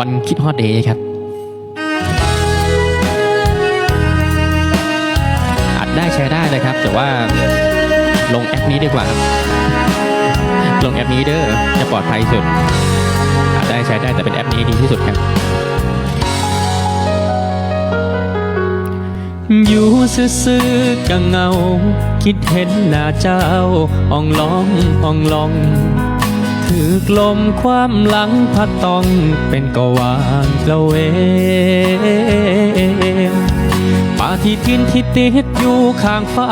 วันคิดฮอตเดย์ครับ อัดได้แชร์ได้เลยครับ แต่ว่าลงแอปนี้ดีกว่า ลงแอปนี้เด้อจะปลอดภัยสุด อัดได้แชร์ได้แต่เป็นแอปนี้ดีที่สุดครับ อยู่ซื่อๆกังเงา คิดเห็นหน้าเจ้าอ่องลองอ่องลอง ถือกลมความหลังพัดต้องเป็นกวางกระเวงปาที่ทินที่ติดอยู่ข้างฟ้า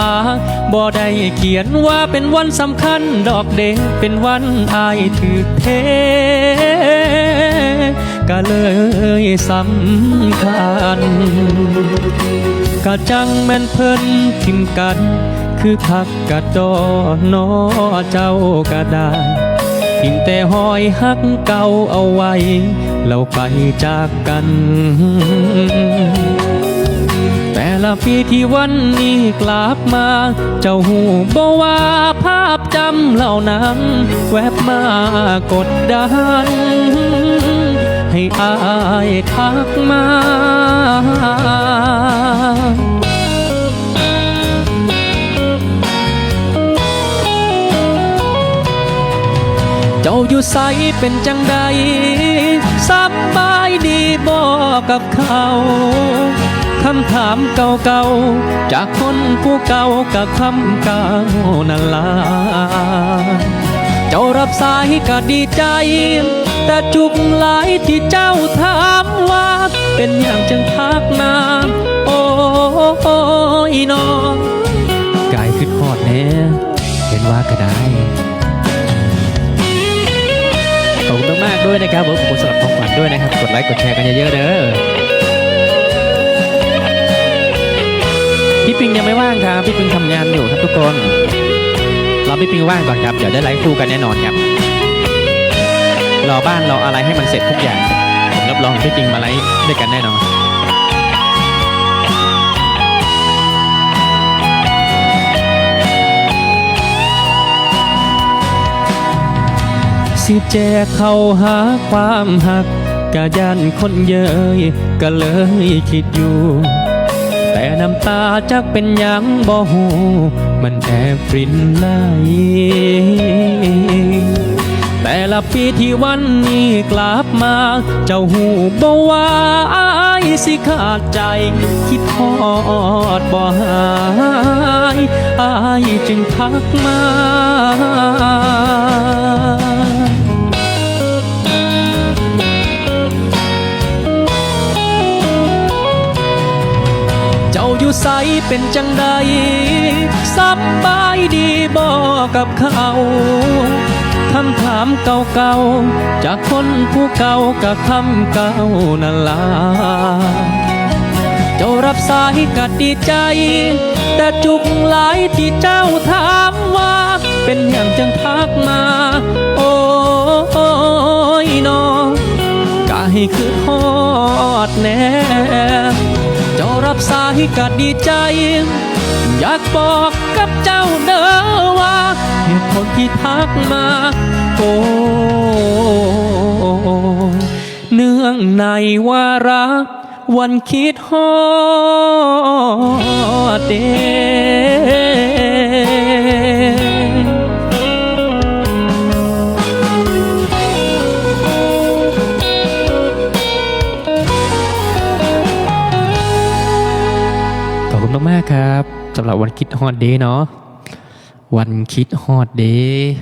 บ่ได้เขียนว่าเป็นวันสำคัญดอกเด็กเป็นวันอายถือเทก็เลยสำคัญกะจังแม่นเพิ่นทิมกัน คือพักกะดอนอเจ้าก็ได้ ทิ้งแต่หอยหักเก่าเอาไว้ เราไปจากกัน แต่ละปีที่วันนี้กลับมา เจ้าหูบว่าภาพจำเหล่านั้น แวบมากดดัน ให้อายทักมา เจ้าอยู่ใสเป็นจังใดสบายดีบอกกับเขาคำถามเก่าๆ จากคนผู้เก่ากับคำเก่านั่นล่ะเจ้ารับสายก็ดีใจ แต่จุกหลายที่เจ้าถามว่า เป็นอย่างจังทักมาโอ้ยน้องกายขึ้นหอดแน่เห็นว่าก็ได้ ด้วยนะครับผมขอบคุณสำหรับของขวัญด้วยนะครับ กดไลค์กดแชร์กันเยอะๆเด้อพี่ปิงยังไม่ว่างครับพี่ปิงทำงานอยู่ครับทุกคนรอพี่ปิงว่างก่อนครับเดี๋ยวได้ไลฟ์คู่กันแน่นอนครับรอบ้านรออะไรให้มันเสร็จทุกอย่างผมรับรองพี่ปิงมาไลฟ์ด้วยกันแน่นอน สิแจกเข้าหาความหักกะยันคนเย้ยก็เลยคิดอยู่ แต่น้ำตาจักเป็นยังบ่หูมันแอบปรินไหลแต่ละปีที่วันนี้กลับมา เจ้าหูบ่ว่าอายสิขาดใจ คิดทอดบ่หายอายจึงทักมา อยู่ใสเป็นจังใดสบายดีบอกกับเขาคำถามเก่าๆ จากคนผู้เก่ากับคำเก่านั่นล่ะเจ้ารับสายกัดดีใจ แต่จุกหลายที่เจ้าถามว่า เป็นอย่างจังทักมา โอ้ยน้องกะให้คือฮอดแน่ รับสายก็ดีใจ อยากบอกกับเจ้าเด้อว่าเหตุผลที่ทักมาโอ้เนื่องในวาระวันคิดฮอดเด อบคุณมากๆครับสำหรับวันคิดฮอตเดย์เนาะวันคิดฮอตเดย์